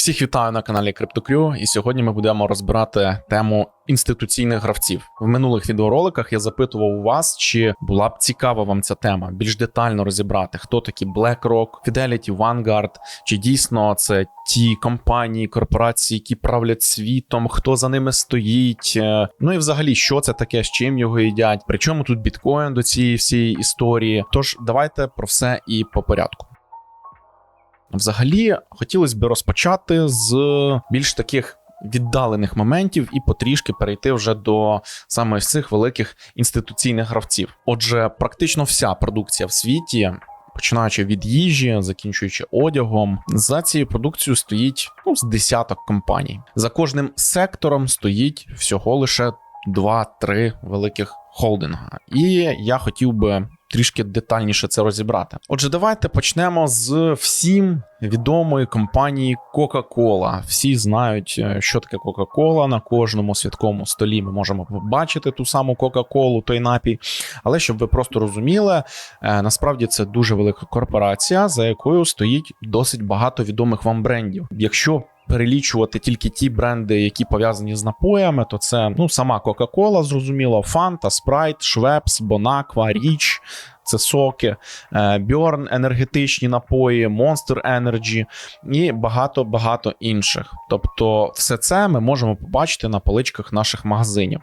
Всіх вітаю на каналі CryptoCrew, і сьогодні ми будемо розбирати тему інституційних гравців. В минулих відеороликах я запитував у вас, чи була б цікава вам ця тема, більш детально розібрати, хто такі BlackRock, Fidelity, Vanguard, чи дійсно це ті компанії, корпорації, які правлять світом, хто за ними стоїть. е, Ну і взагалі, що це таке, з чим його їдять, причому тут біткоін до цієї всієї історії. Тож давайте про все і по порядку. Взагалі, хотілося б розпочати з більш таких віддалених моментів і потрішки перейти вже до саме цих великих інституційних гравців. Отже, практично вся продукція в світі. Починаючи від їжі, закінчуючи одягом, за цією продукцією стоїть ну, з десяток компаній. За кожним сектором стоїть всього лише 2-3 великих холдинга. І я хотів би трішки детальніше це розібрати. Отже, давайте почнемо з всім відомої компанії Coca-Cola. Всі знають, е, що таке Coca-Cola. На кожному святковому столі ми можемо побачити ту саму Coca-Cola, той напій. Але щоб ви просто розуміли, е, насправді це дуже велика корпорація, за якою стоїть досить багато відомих вам брендів. Якщо перелічувати тільки ті бренди, які пов'язані з напоями, то це ну сама Кока-Кола, зрозуміло, Фанта, Спрайт, Швепс, Бонаква, Річ. Це соки, Бьорн, енергетичні напої, Monster Energy і багато-багато інших. Тобто, все це ми можемо побачити на поличках наших магазинів.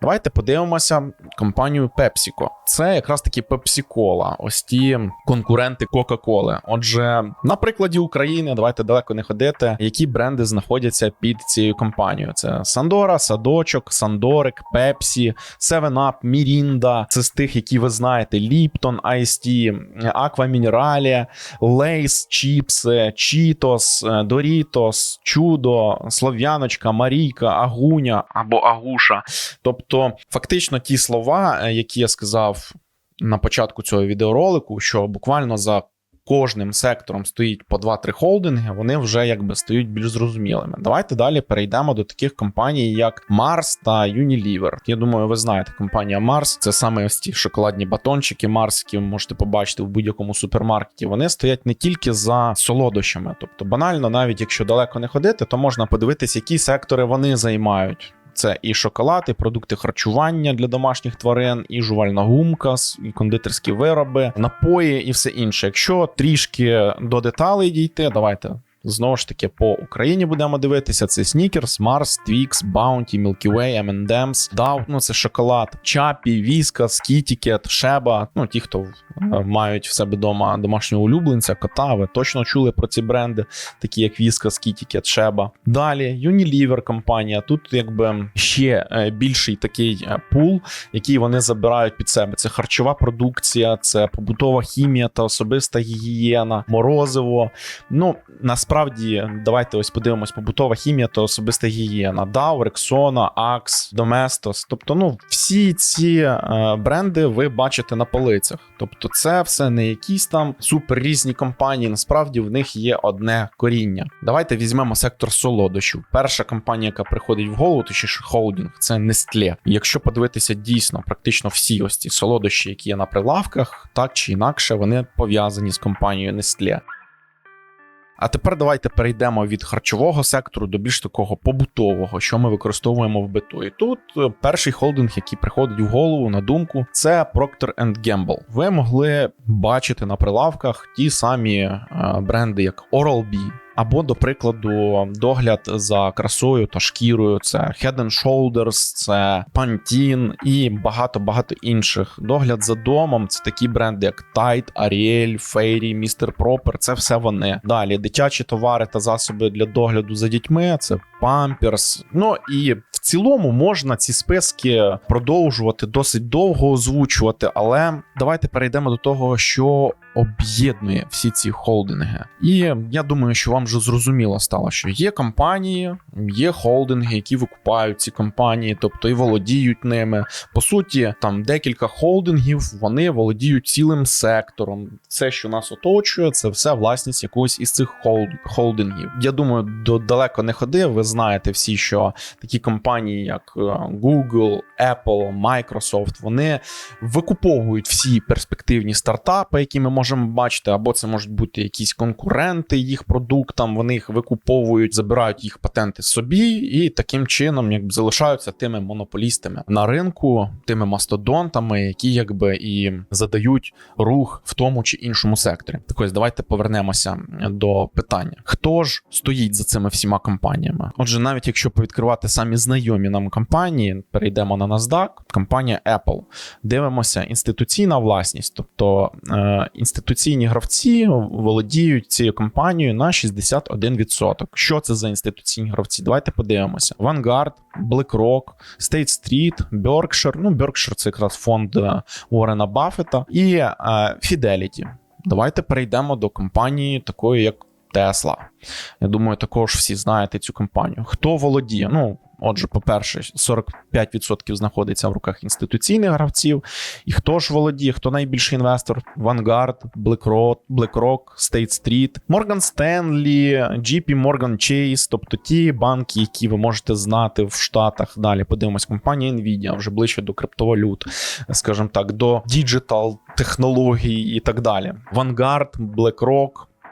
Давайте подивимося компанію PepsiCo. Це якраз таки Pepsi-Cola, ось ті конкуренти Coca-Cola. Отже, на прикладі України, давайте далеко не ходити, які бренди знаходяться під цією компанією. Це Сандора, Садочок, Сандорик, Pepsi, 7up, Mirinda. Це з тих, які ви знаєте: Lipton, Ice Tea, Аква Minerale, Лейс, Чіпси, Чітос, Дорітос, Чудо, Слов'яночка, Марійка, Агуня або Агуша. Тобто, фактично, ті слова, е, які я сказав на початку цього відеоролику, що буквально за кожним сектором стоїть по 2-3 холдинги, вони вже якби стають більш зрозумілими. Давайте далі перейдемо до таких компаній, як Mars та Unilever. Я думаю, ви знаєте, компанія Mars це саме ось ті шоколадні батончики Mars, які ви можете побачити в будь-якому супермаркеті. Вони стоять не тільки за солодощами, тобто банально, навіть якщо далеко не ходити, то можна подивитись, які сектори вони займають. Це і шоколад, і продукти харчування для домашніх тварин, і жувальна гумка, і кондитерські вироби, напої і все інше. Якщо трішки до деталей дійти, давайте. Знову ж таки, по Україні будемо дивитися: це Snickers, Mars, Twix, Bounty, Milky Way, M&M's, Dow, ну це шоколад, Чапі, Віскас, Кітікет, Шеба. Ну ті, хто е, мають в себе вдома домашнього улюбленця, кота, ви точно чули про ці бренди, такі як Віскас, Кітікет, Шеба. Далі Unilever компанія. Тут якби ще е, більший такий е, пул, який вони забирають під себе. Це харчова продукція, це побутова хімія та особиста гігієна, морозиво. Ну насправді. Насправді, давайте ось подивимось: побутова хімія та особиста гігієна, Dow, Rexona, Axe, Domestos. Тобто, ну всі ці е, бренди ви бачите на полицях. Тобто, це все не якісь там супер різні компанії. Насправді в них є одне коріння. Давайте візьмемо сектор солодощів. Перша компанія, яка приходить в голову, точніше холдинг, це Nestle. Якщо подивитися дійсно, практично всі ось ці солодощі, які є на прилавках, так чи інакше, вони пов'язані з компанією Nestle. А тепер давайте перейдемо від харчового сектору до більш такого побутового, що ми використовуємо в биту. І тут е, перший холдинг, який приходить в голову на думку, це Procter Gamble. Ви могли бачити на прилавках ті самі е, бренди, як Oral-B, або, до прикладу, догляд за красою та шкірою, це Head and Shoulders, це Pantene і багато-багато інших. Догляд за домом це такі бренди, як Tide, Ariel, Fairy, Mr. Proper, Це все вони. Далі дитячі товари та засоби для догляду за дітьми. Це Pampers. Ну і в цілому можна ці списки продовжувати досить довго озвучувати, але давайте перейдемо до того, що об'єднує всі ці холдинги. І я думаю, що вам вже зрозуміло стало, що є компанії, є холдинги, які викупають ці компанії, тобто і володіють ними. По суті, там декілька холдингів, вони володіють цілим сектором. Все, що нас оточує, це все власність якогось із цих холдингів. Я думаю, далеко не ходи. Ви знаєте всі, що такі компанії, як е, Google, Apple, Microsoft, вони викуповують всі перспективні стартапи, які ми можемо можемо бачити, або це можуть бути якісь конкуренти їх продуктам, вони їх викуповують, забирають їх патенти собі, і таким чином якби залишаються тими монополістами на ринку, тими мастодонтами, які якби і задають рух в тому чи іншому секторі. Так ось давайте повернемося до питання: хто ж стоїть за цими всіма компаніями? Отже, навіть якщо повідкривати самі знайомі нам компанії, перейдемо на NASDAQ, компанія Apple. Дивимося, інституційна власність, тобто е, інституційні гравці володіють цією компанією на 61%. Що це за інституційні гравці? Давайте подивимося: Vanguard, BlackRock, State Street, Berkshire, Ну, Berkshire – це якраз фонд е, Уоррена Баффета і е, Fidelity. Давайте перейдемо до компанії такої, як Tesla. Я думаю, також всі знаєте цю компанію. Хто володіє? Ну, отже, по-перше, 45% знаходиться в руках інституційних гравців. І хто ж володіє, хто найбільший інвестор? Vanguard, BlackRock, BlackRock, State Street, Morgan Stanley, JP Morgan Chase, тобто ті банки, які ви можете знати в Штатах. Далі подивимось, компанія Nvidia, вже ближче до криптовалют, скажімо так, до діджитал технологій і так далі. Vanguard, BlackRock,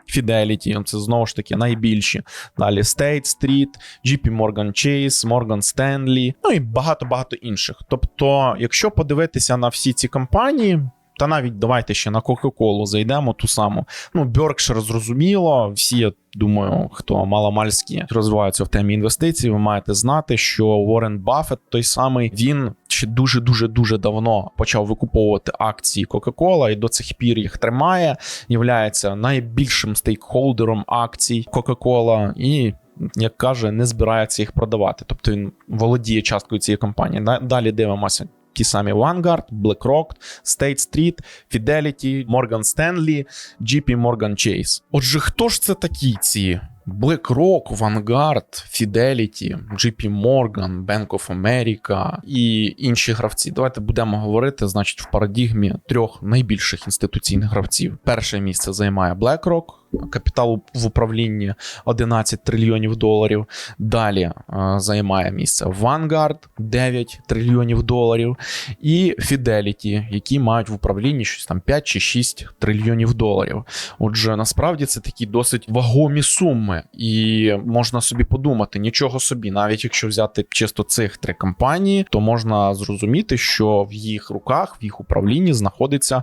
Fidelity, це знову ж таки найбільші. Далі State Street, JP Morgan Chase, Morgan Stanley, ну і багато-багато інших. Тобто, якщо подивитися на всі ці компанії. Та навіть давайте ще на Кока-Колу зайдемо ту саму. Ну, Berkshire зрозуміло. Всі, я думаю, хто маломальські розвиваються в темі інвестицій, ви маєте знати, що Уоррен Баффет, той самий, він ще дуже дуже дуже давно почав викуповувати акції Coca-Cola і до цих пір їх тримає. Являється найбільшим стейкхолдером акцій Coca-Cola і. Як каже, не збирається їх продавати, тобто він володіє часткою цієї компанії. Далі дивимося ті самі Vanguard, BlackRock, State Street, Fidelity, Morgan Stanley, JP Morgan Chase. Отже, хто ж це такі ці? BlackRock, Vanguard, Fidelity, JP Morgan, Bank of America і інші гравці. Давайте будемо говорити, значить, в парадігмі трьох найбільших інституційних гравців. Перше місце займає BlackRock, капітал в управлінні 11 трильйонів доларів. Далі е, займає місце Vanguard 9 трильйонів доларів, і Fidelity, які мають в управлінні щось там 5 чи 6 трильйонів доларів. Отже, насправді це такі досить вагомі суми, і можна собі подумати, нічого собі, навіть якщо взяти чисто цих три компанії, то можна зрозуміти, що в їх руках, в їх управлінні знаходиться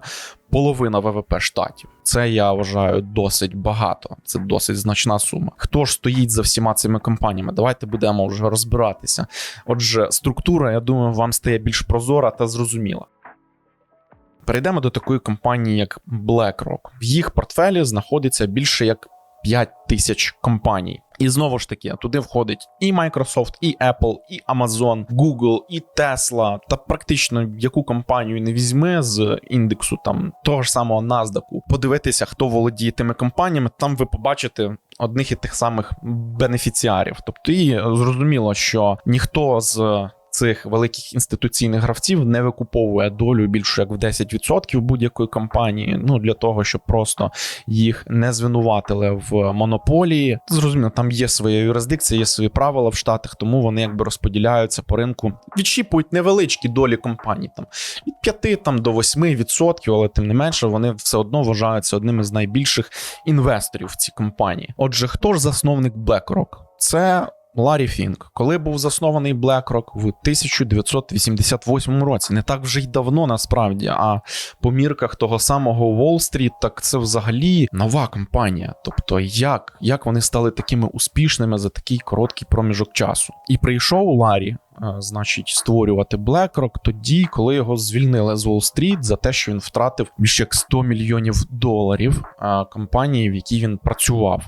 половина ВВП штатів. Це я вважаю досить багато. Це досить значна сума. Хто ж стоїть за всіма цими компаніями? Давайте будемо вже розбиратися. Отже, структура, я думаю, вам стає більш прозора та зрозуміла. Перейдемо до такої компанії, як BlackRock. В їх портфелі знаходиться більше як 5 тисяч компаній. І знову ж таки, туди входить і Microsoft, і Apple, і Amazon, Google, і Tesla, та практично яку компанію не візьми з індексу там того ж самого NASDAQ, подивитися, хто володіє тими компаніями, там ви побачите одних і тих самих бенефіціарів. Тобто, і зрозуміло, що ніхто з цих великих інституційних гравців не викуповує долю більше як в 10% будь-якої компанії. Ну для того, щоб просто їх не звинуватили в монополії. Зрозуміло, там є своя юрисдикція, є свої правила в Штатах, тому вони якби розподіляються по ринку, відщіпують невеличкі долі компаній, там від 5 там до 8%, але тим не менше вони все одно вважаються одним із найбільших інвесторів в ці компанії. Отже, хто ж засновник BlackRock? Це Ларі Фінк, коли був заснований BlackRock в 1988 році, не так вже й давно насправді. А по мірках того самого Уолл-стріт, так це взагалі нова компанія. Тобто, як як вони стали такими успішними за такий короткий проміжок часу? І прийшов Ларі. Е, значить, створювати BlackRock тоді, коли його звільнили з Уолл-стріт за те, що він втратив більше як 100 мільйонів доларів е, компанії, в якій він працював.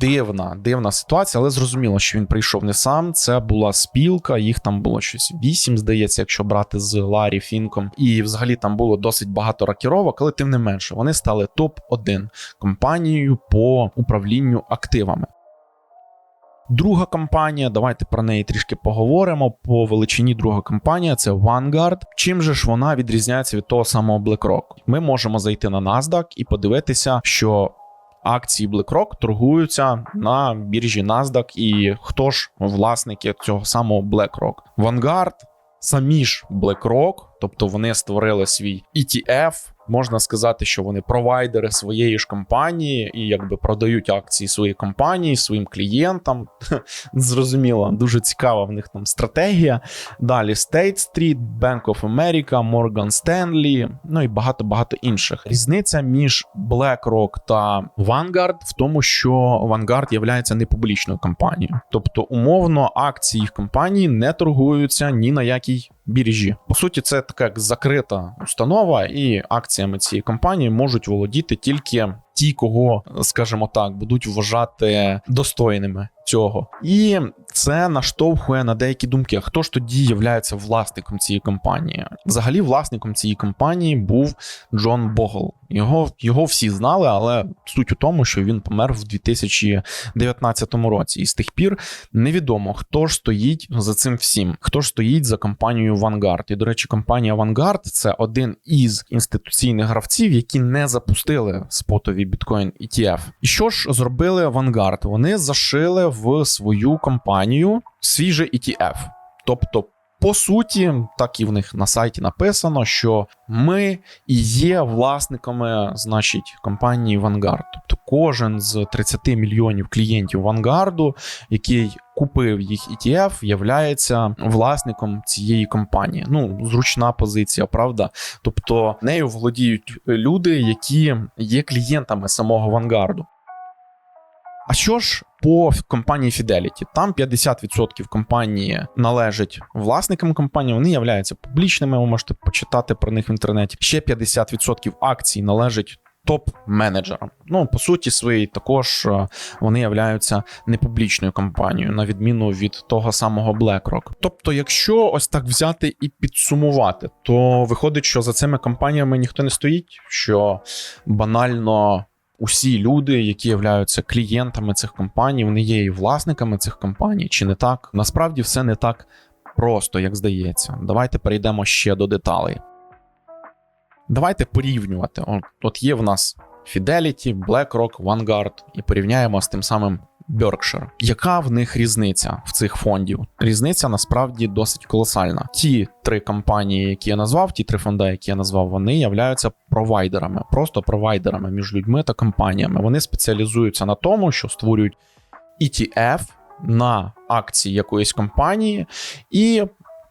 Дивна, дивна ситуація, але зрозуміло, що він прийшов не сам. Це була спілка, їх там було щось вісім, здається, якщо брати з Ларі Фінком. І взагалі там було досить багато ракіровок, але тим не менше вони стали топ-1 компанією по управлінню активами. Друга компанія, давайте про неї трішки поговоримо. По величині друга компанія це Vanguard. Чим же ж вона відрізняється від того самого BlackRock? Ми можемо зайти на NASDAQ і подивитися, що акції BlackRock торгуються на біржі NASDAQ. І хто ж власники цього самого BlackRock? Vanguard, самі ж BlackRock, тобто вони створили свій ETF, Можна сказати, що вони провайдери своєї ж компанії і якби продають акції своєї компанії своїм клієнтам. Зрозуміло, дуже цікава в них там стратегія. Далі State Street, Bank of America, Morgan Stanley, ну і багато-багато інших. Різниця між BlackRock та Vanguard в тому, що Vanguard не публічною компанією. Тобто, умовно, акції їх компанії не торгуються ні на якій біржі. По суті, це така закрита установа, і акціями цієї компанії можуть володіти тільки ті, кого, скажімо так, будуть вважати достойними цього. І це наштовхує на деякі думки. А хто ж тоді є власником цієї компанії? Взагалі, власником цієї компанії був Джон Богл. Його його всі знали, але суть у тому, що він помер в 2019 році, і з тих пір невідомо, хто ж стоїть за цим всім, хто ж стоїть за компанією Vanguard. І, до речі, компанія Vanguard – це один із інституційних гравців, які не запустили спотові біткоін ETF. І що ж зробили Vanguard? Вони зашили в свою компанію свій же ETF. Тобто, по суті, так і в них на сайті написано, що ми і є власниками, значить, компанії Vanguard. Тобто, кожен з 30 мільйонів клієнтів Vanguard, який купив їх ETF, являється власником цієї компанії. Ну, зручна позиція, правда. Тобто нею володіють люди, які є клієнтами самого Vanguard. А що ж по компанії Fidelity? Там 50% компанії належать власникам компанії, вони являються публічними. Ви можете почитати про них в інтернеті. Ще 50% акцій належать топ-менеджерам. Ну, по суті, своїй також е, вони являються непублічною компанією, на відміну від того самого BlackRock. Тобто, якщо ось так взяти і підсумувати, то виходить, що за цими компаніями ніхто не стоїть, що банально усі люди, які являються клієнтами цих компаній, вони є і власниками цих компаній, чи не так? Насправді все не так просто, як здається. Давайте перейдемо ще до деталей. Давайте порівнювати. От, є в нас Fidelity, BlackRock, Vanguard, і порівняємо з тим самим Berkshire. Яка в них різниця в цих фондів? Різниця насправді досить колосальна. Ті три компанії, які я назвав, ті три фонди, які я назвав, вони являються провайдерами, просто провайдерами між людьми та компаніями. Вони спеціалізуються на тому, що створюють ETF на акції якоїсь компанії і.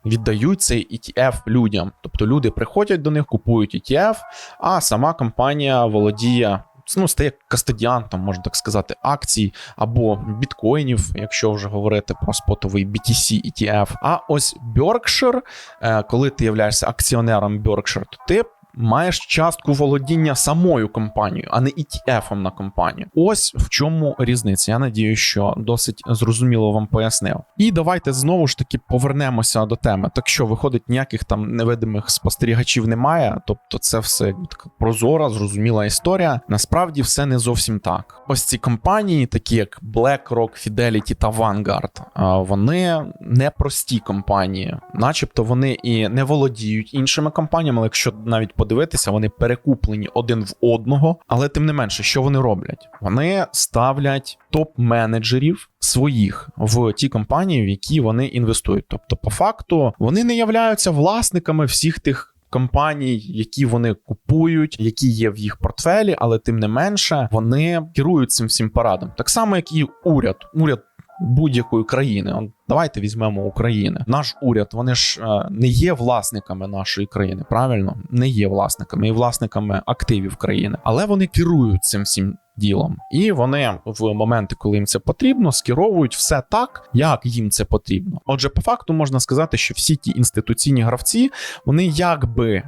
Віддають цей ETF людям, тобто люди приходять до них, купують ETF, а сама компанія володіє ну, стає кастодіантом, можна так сказати, акцій або біткоїнів, якщо вже говорити про спотовий BTC ETF. А ось Berkshire, е, коли ти являєшся акціонером Berkshire, то ти маєш частку володіння самою компанією, а не ETF на компанію. Ось в чому різниця. Я надію, що досить зрозуміло вам пояснив. І давайте знову ж таки повернемося до теми. Так що виходить, ніяких там невидимих спостерігачів немає, тобто це все така прозора, зрозуміла історія. Насправді все не зовсім так. Ось ці компанії, такі як BlackRock, Fidelity та Vanguard, вони не прості компанії, начебто вони і не володіють іншими компаніями, але якщо навіть подивитися, вони перекуплені один в одного, але тим не менше, що вони роблять? Вони ставлять топ-менеджерів своїх в ті компанії, в які вони інвестують. Тобто, по факту, вони не являються власниками всіх тих. Компаній, які вони купують, які є в їх портфелі, але тим не менше вони керують цим всім парадом. Так само, як і уряд. Уряд будь-якої країни. Давайте візьмемо України. Наш уряд, вони ж е, не є власниками нашої країни, правильно не є власниками і власниками активів країни, але вони керують цим всім. Ділом, і вони в моменти, коли їм це потрібно, скеровують все так, як їм це потрібно. Отже, по факту можна сказати, що всі ті інституційні гравці вони якби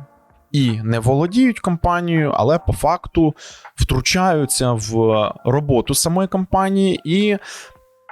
і не володіють компанією, але по факту втручаються в роботу самої компанії і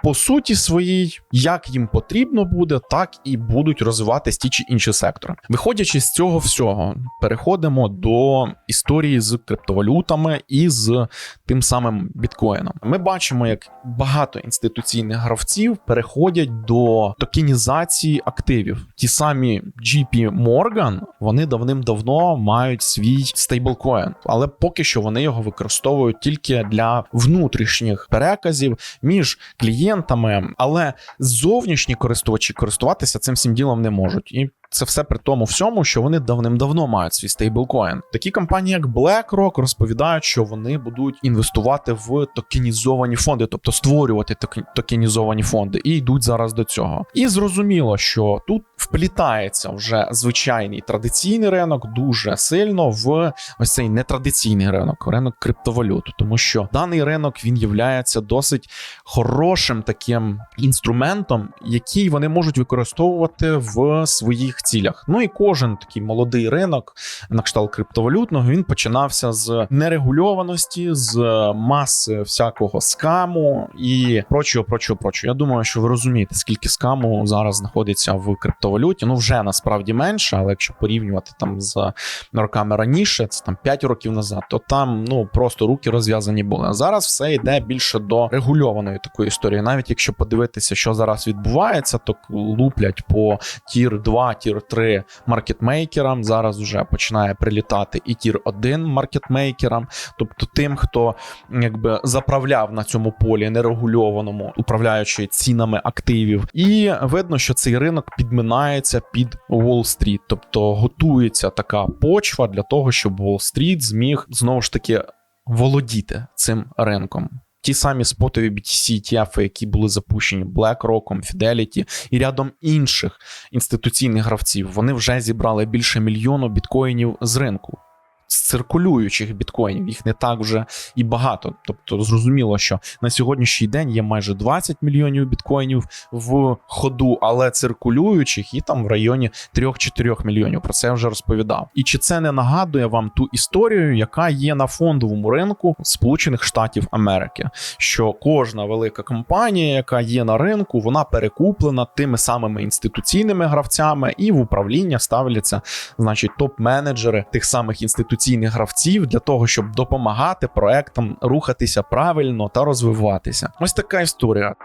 по суті своїй, як їм потрібно буде, так і будуть розвиватись ті чи інші сектори. Виходячи з цього всього, переходимо до історії з криптовалютами і з тим самим біткоїном. Ми бачимо, як багато інституційних гравців переходять до токенізації активів. Ті самі JP Morgan, вони давним-давно мають свій стейблкоін, але поки що вони його використовують тільки для внутрішніх переказів між клієнтами клієнтами, але зовнішні користувачі користуватися цим всім ділом не можуть. І Це все при тому всьому, що вони давним-давно мають свій стейблкоін. Такі компанії, як BlackRock, розповідають, що вони будуть інвестувати в токенізовані фонди, тобто створювати токенізовані фонди, і йдуть зараз до цього. І зрозуміло, що тут вплітається вже звичайний традиційний ринок дуже сильно в ось цей нетрадиційний ринок, ринок криптовалют, тому що даний ринок він є досить хорошим таким інструментом, який вони можуть використовувати в своїх цілях. Ну і кожен такий молодий ринок на кшталт криптовалютного він починався з нерегульованості, з маси всякого скаму і прочого, прочого, прочого. Я думаю, що ви розумієте, скільки скаму зараз знаходиться в криптовалюті. Ну вже насправді менше, але якщо порівнювати там з роками раніше, це там 5 років назад, то там ну просто руки розв'язані були. А зараз все йде більше до регульованої такої історії. Навіть якщо подивитися, що зараз відбувається, то луплять по тір 2, тір 3 маркетмейкерам. Зараз вже починає прилітати і тір 1 маркетмейкерам, тобто тим, хто якби заправляв на цьому полі нерегульованому, управляючи цінами активів. І видно, що цей ринок підминається під Уолл-стріт, тобто готується така почва для того, щоб Уолл-стріт зміг знову ж таки володіти цим ринком. Ті самі спотові BTC ETF, які були запущені BlackRock, Fidelity і рядом інших інституційних гравців, вони вже зібрали більше мільйону біткоїнів з ринку. З циркулюючих біткоїнів їх не так вже і багато. Тобто, зрозуміло, що на сьогоднішній день є майже 20 мільйонів біткоїнів в ходу, але циркулюючих і там в районі 3-4 мільйонів. Про це я вже розповідав. І чи це не нагадує вам ту історію, яка є на фондовому ринку Сполучених Штатів Америки? Що кожна велика компанія, яка є на ринку, вона перекуплена тими самими інституційними гравцями, і в управління ставляться, значить, топ-менеджери тих самих інституційних гравців для того, щоб допомагати проектам рухатися правильно та розвиватися. Ось така історія.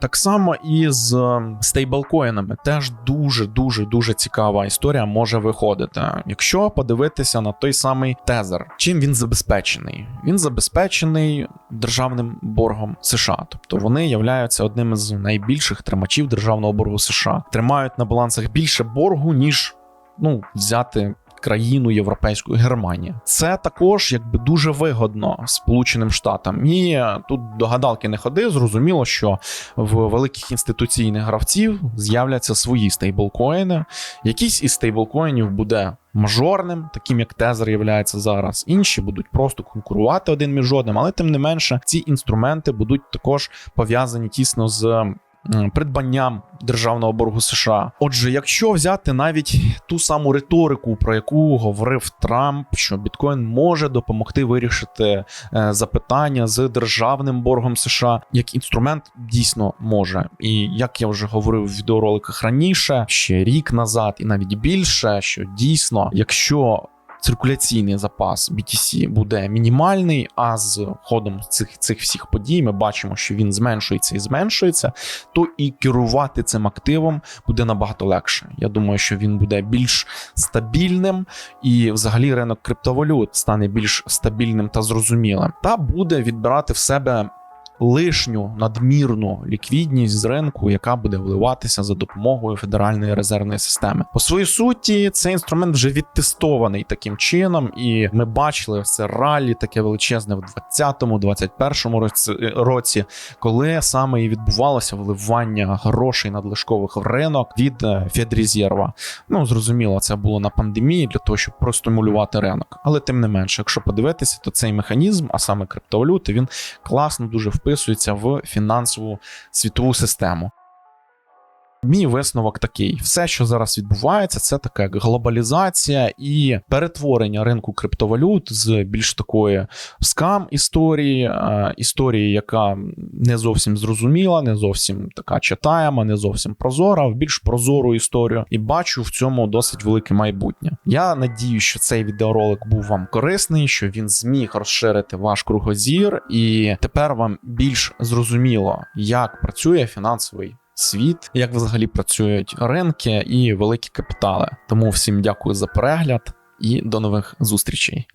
Так само і з ем, стейблкоїнами теж дуже дуже дуже цікава історія може виходити. Якщо подивитися на той самий тезер, чим він забезпечений? Він забезпечений державним боргом США, тобто вони являються одним з найбільших тримачів державного боргу США, тримають на балансах більше боргу ніж ну взяти країну європейську Германія. Це також якби дуже вигодно Сполученим Штатам. І тут до гадалки не ходи. Зрозуміло, що в великих інституційних гравців з'являться свої стейблкоїни. Якийсь із стейблкоїнів буде. Мажорним, таким як Тезер являється зараз, інші будуть просто конкурувати один між одним, але тим не менше, ці інструменти будуть також пов'язані тісно з придбанням державного боргу США. Отже, якщо взяти навіть ту саму риторику, про яку говорив Трамп, що біткоін може допомогти вирішити е, запитання з державним боргом США, як інструмент дійсно може. І як я вже говорив в відеороликах раніше, ще рік назад, і навіть більше, що дійсно, якщо циркуляційний запас BTC буде мінімальний, а з ходом цих цих всіх подій ми бачимо, що він зменшується і зменшується, то і керувати цим активом буде набагато легше. Я думаю, що він буде більш стабільним, і взагалі ринок криптовалют стане більш стабільним та зрозумілим, та буде відбирати в себе. Лишню надмірну ліквідність з ринку, яка буде вливатися за допомогою Федеральної резервної системи. По своїй суті, цей інструмент вже відтестований таким чином, і ми бачили це ралі таке величезне в 2020-2021 році, році, коли саме і відбувалося вливання грошей надлишкових в ринок від е, Федрезерва. Ну зрозуміло, це було на пандемії для того, щоб простимулювати ринок. Але тим не менше, якщо подивитися, то цей механізм, а саме криптовалюти, він класно дуже вписується в фінансову світову систему. Мій висновок такий: все, що зараз відбувається, це така глобалізація і перетворення ринку криптовалют з більш такої скам історії, е, історії, яка не зовсім зрозуміла, не зовсім така читаєма, не зовсім прозора, в більш прозору історію. І бачу в цьому досить велике майбутнє. Я надію, що цей відеоролик був вам корисний, що він зміг розширити ваш кругозір, і тепер вам більш зрозуміло, як працює фінансовий світ, як взагалі працюють ринки і великі капітали. Тому всім дякую за перегляд і до нових зустрічей.